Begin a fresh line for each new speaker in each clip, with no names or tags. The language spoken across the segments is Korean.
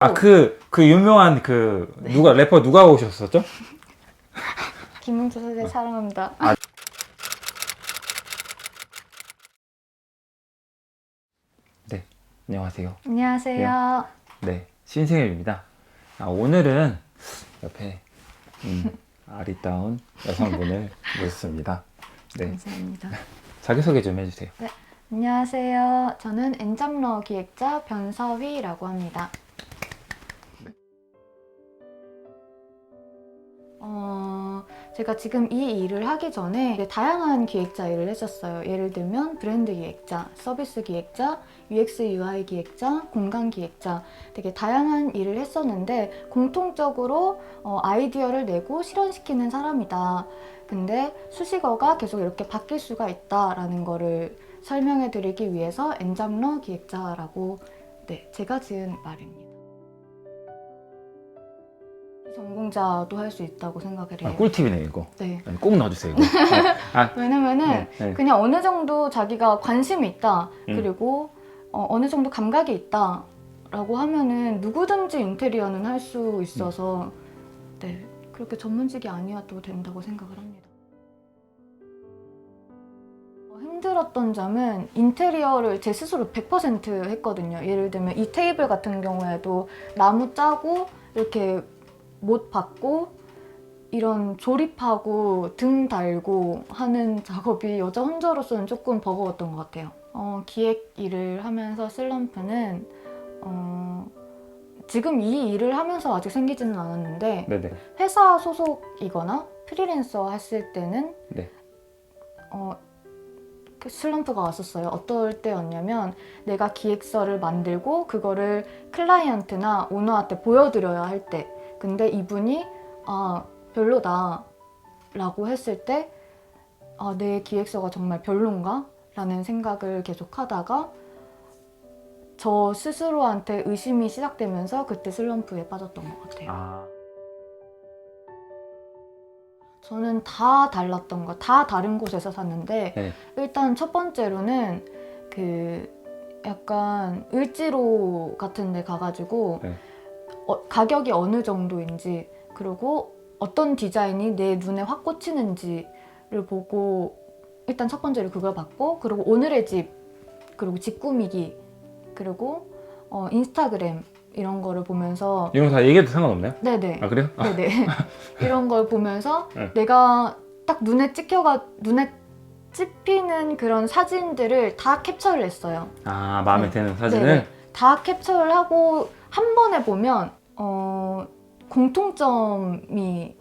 아 그 그 유명한 그 누가 래퍼 누가 오셨었죠?
김문수 선생 사랑합니다.
네 안녕하세요.
안녕하세요.
네 신생엽입니다. 아, 오늘은 옆에 음, 아리따운 여성분을 모셨습니다. 네
감사합니다.
자기 소개 좀 해주세요.
안녕하세요. 저는 엔잡러 기획자 변서휘라고 합니다. 어, 제가 지금 이 일을 하기 전에 다양한 기획자 일을 했었어요. 예를 들면 브랜드 기획자, 서비스 기획자, UX UI 기획자, 공간 기획자 되게 다양한 일을 했었는데 공통적으로 어, 아이디어를 내고 실현시키는 사람이다. 근데 수식어가 계속 이렇게 바뀔 수가 있다라는 거를 설명해 드리기 위해서 엔잡러 기획자라고 네, 제가 지은 말입니다. 전공자도 할 수 있다고 생각을 해요.
아, 꿀팁이네 이거.
네.
네, 꼭 넣어주세요 이거. 네. 아,
왜냐면은
네, 네.
그냥 어느 정도 자기가 관심이 있다
음.
그리고 어, 느 정도 감각이 있다라고 하면은 누구든지 인테리어는 할 수 있어서 네 그렇게 전문직이 아니어도 된다고 생각을 합니다. 어, 힘들었던 점은 인테리어를 제 스스로 100% 했거든요. 예를 들면 이 테이블 같은 경우에도 나무 짜고 이렇게 못 받고 이런 조립하고 등 달고 하는 작업이 여자 혼자로서는 조금 버거웠던 것 같아요. 어, 기획 일을 하면서 슬럼프는 어, 지금 이 일을 하면서 아직 생기지는 않았는데
네네.
회사 소속이거나 프리랜서 했을 때는
네.
어, 그 슬럼프가 왔었어요. 어떨 때였냐면 내가 기획서를 만들고 그거를 클라이언트나 오너한테 보여드려야 할 때. 근데 이분이 아 별로다 라고 했을 때 아, 내 기획서가 정말 별론가? 라는 생각을 계속 하다가 저 스스로한테 의심이 시작되면서 그때 슬럼프에 빠졌던 것 같아요.
아
저는 다 달랐던 거, 다 다른 곳에서 샀는데
네.
일단 첫 번째로는 그 약간 을지로 같은 데 가가지고
네.
어, 가격이 어느 정도인지 그리고 어떤 디자인이 내 눈에 확 꽂히는지를 보고 일단 첫 번째로 그걸 봤고 그리고 오늘의 집 그리고 집 꾸미기 그리고 어, 인스타그램 이런 거를 보면서
이런 거 다 얘기해도 상관없나요?
네네
아 그래요? 아,
네네. 이런 걸 보면서
네.
내가 딱 눈에 찍혀가 눈에 찝히는 그런 사진들을 다 캡처를 했어요.
아 마음에
네.
드는 사진을.
다 캡처를 하고 한 번에 보면 어, 공통점이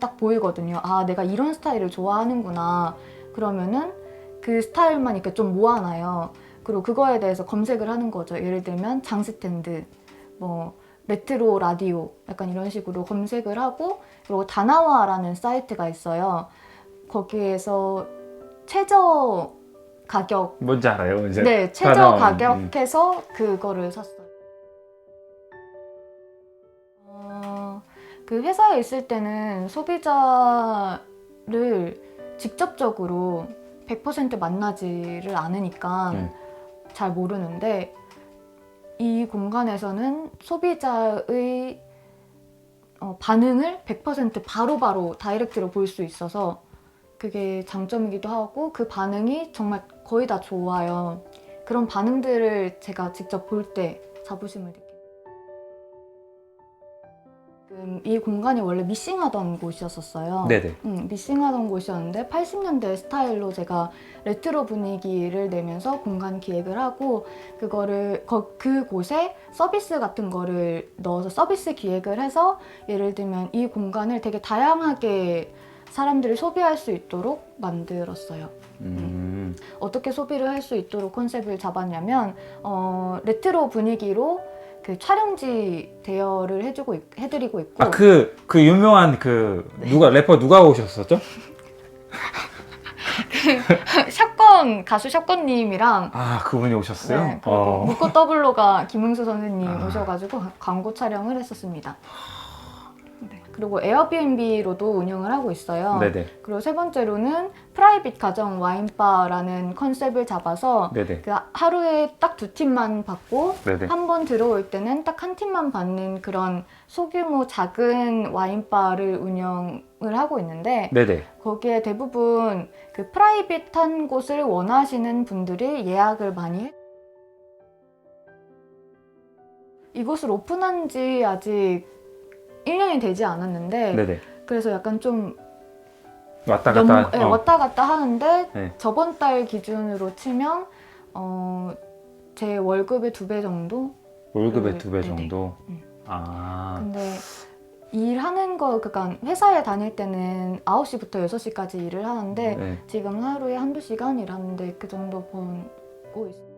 딱 보이거든요. 아, 내가 이런 스타일을 좋아하는구나. 그러면은 그 스타일만 이렇게 좀 모아놔요. 그리고 그거에 대해서 검색을 하는 거죠. 예를 들면 장스탠드, 뭐 레트로 라디오, 약간 이런 식으로 검색을 하고 그리고 다나와라는 사이트가 있어요. 거기에서 최저 가격
뭔지 알아요? 이제
네, 최저
다 나온,
가격해서 그거를 샀어요. 그 회사에 있을 때는 소비자를 직접적으로 100% 만나지를 않으니까
음.
잘 모르는데 이 공간에서는 소비자의 어, 반응을 100% 바로바로 다이렉트로 볼 수 있어서 그게 장점이기도 하고 그 반응이 정말 거의 다 좋아요. 그런 반응들을 제가 직접 볼 때 자부심을. 지금 이 공간이 원래 미싱하던 곳이었었어요.
네네.
음, 미싱하던 곳이었는데 80년대 스타일로 제가 레트로 분위기를 내면서 공간 기획을 하고 그거를 거- 그곳에 서비스 같은 거를 넣어서 서비스 기획을 해서 예를 들면 이 공간을 되게 다양하게 사람들이 소비할 수 있도록 만들었어요.
음.
어떻게 소비를 할 수 있도록 컨셉을 잡았냐면 어, 레트로 분위기로 그 촬영지 대여를 해주고 있- 해드리고 있고
아 그 그 유명한 그
네.
누가 래퍼 누가 오셨었죠?
샷건 가수 샷건님이랑
아 그분이 오셨어요?
네, 그리고
어.
묶고 더블로가 김흥수 선생님
아.
오셔가지고 광고 촬영을 했었습니다. 네. 그리고 에어비앤비로도 운영을 하고 있어요.
네네.
그리고 세 번째로는 프라이빗 가정 와인바라는 컨셉을 잡아서
네네.
그 하루에 딱 두 팀만 받고. 한 번 들어올 때는 딱 한 팀만 받는 그런 소규모 작은 와인바를 운영을 하고 있는데
네네.
거기에 대부분 그 프라이빗한 곳을 원하시는 분들이 예약을 많이 해. 이곳을 오픈한 지 아직 1년이 되지 않았는데
네네.
그래서 약간 좀
왔다
연-
갔다.
네,
어.
왔다 갔다 하는데
네.
저번 달 기준으로 치면 어, 제 월급의 두 배 정도?
월급의
네,
두배
네네.
정도.
음.
아.
근데 일하는 거 그러니까 회사에 다닐 때는 9시부터 6시까지 일을 하는데
네.
지금 하루에 한두 시간 일하는데 그 정도 벌고 있어요.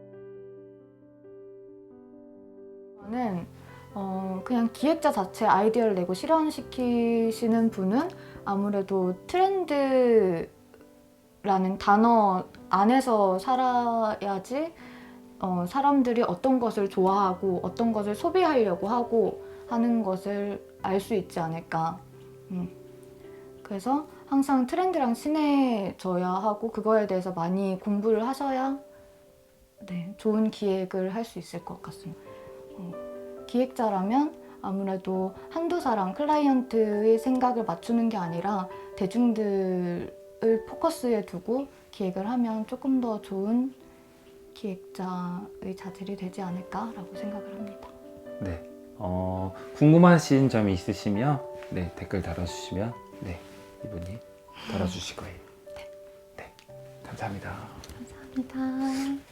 저는 어, 그냥 기획자 자체 아이디어를 내고 실현시키시는 분은 아무래도 트렌드라는 단어 안에서 살아야지 어, 사람들이 어떤 것을 좋아하고 어떤 것을 소비하려고 하고 하는 것을 알 수 있지 않을까. 음. 그래서 항상 트렌드랑 친해져야 하고 그거에 대해서 많이 공부를 하셔야 네, 좋은 기획을 할 수 있을 것 같습니다. 어, 기획자라면 아무래도 한두 사람 클라이언트의 생각을 맞추는 게 아니라 대중들을 포커스에 두고 기획을 하면 조금 더 좋은 기획자의 자질이 되지 않을까라고 생각을 합니다.
네. 어, 궁금하신 점이 있으시면 네, 댓글 달아주시면 네, 이분이 달아주실 거예요. 네. 네. 감사합니다.
감사합니다.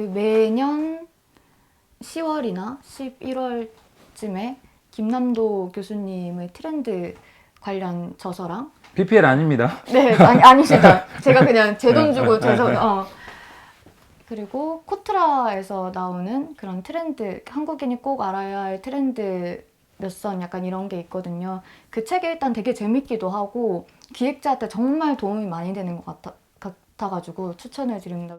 그 매년 10월이나 11월쯤에 김남도 교수님의 트렌드 관련 저서랑
PPL 아닙니다.
네 아니, 아니시다 제가 그냥 제 돈 주고
네,
저서
네.
어. 그리고 코트라에서 나오는 그런 트렌드 한국인이 꼭 알아야 할 트렌드 몇 선 약간 이런 게 있거든요. 그 책이 일단 되게 재밌기도 하고 기획자한테 정말 도움이 많이 되는 것 같아, 같아가지고 추천을 드립니다.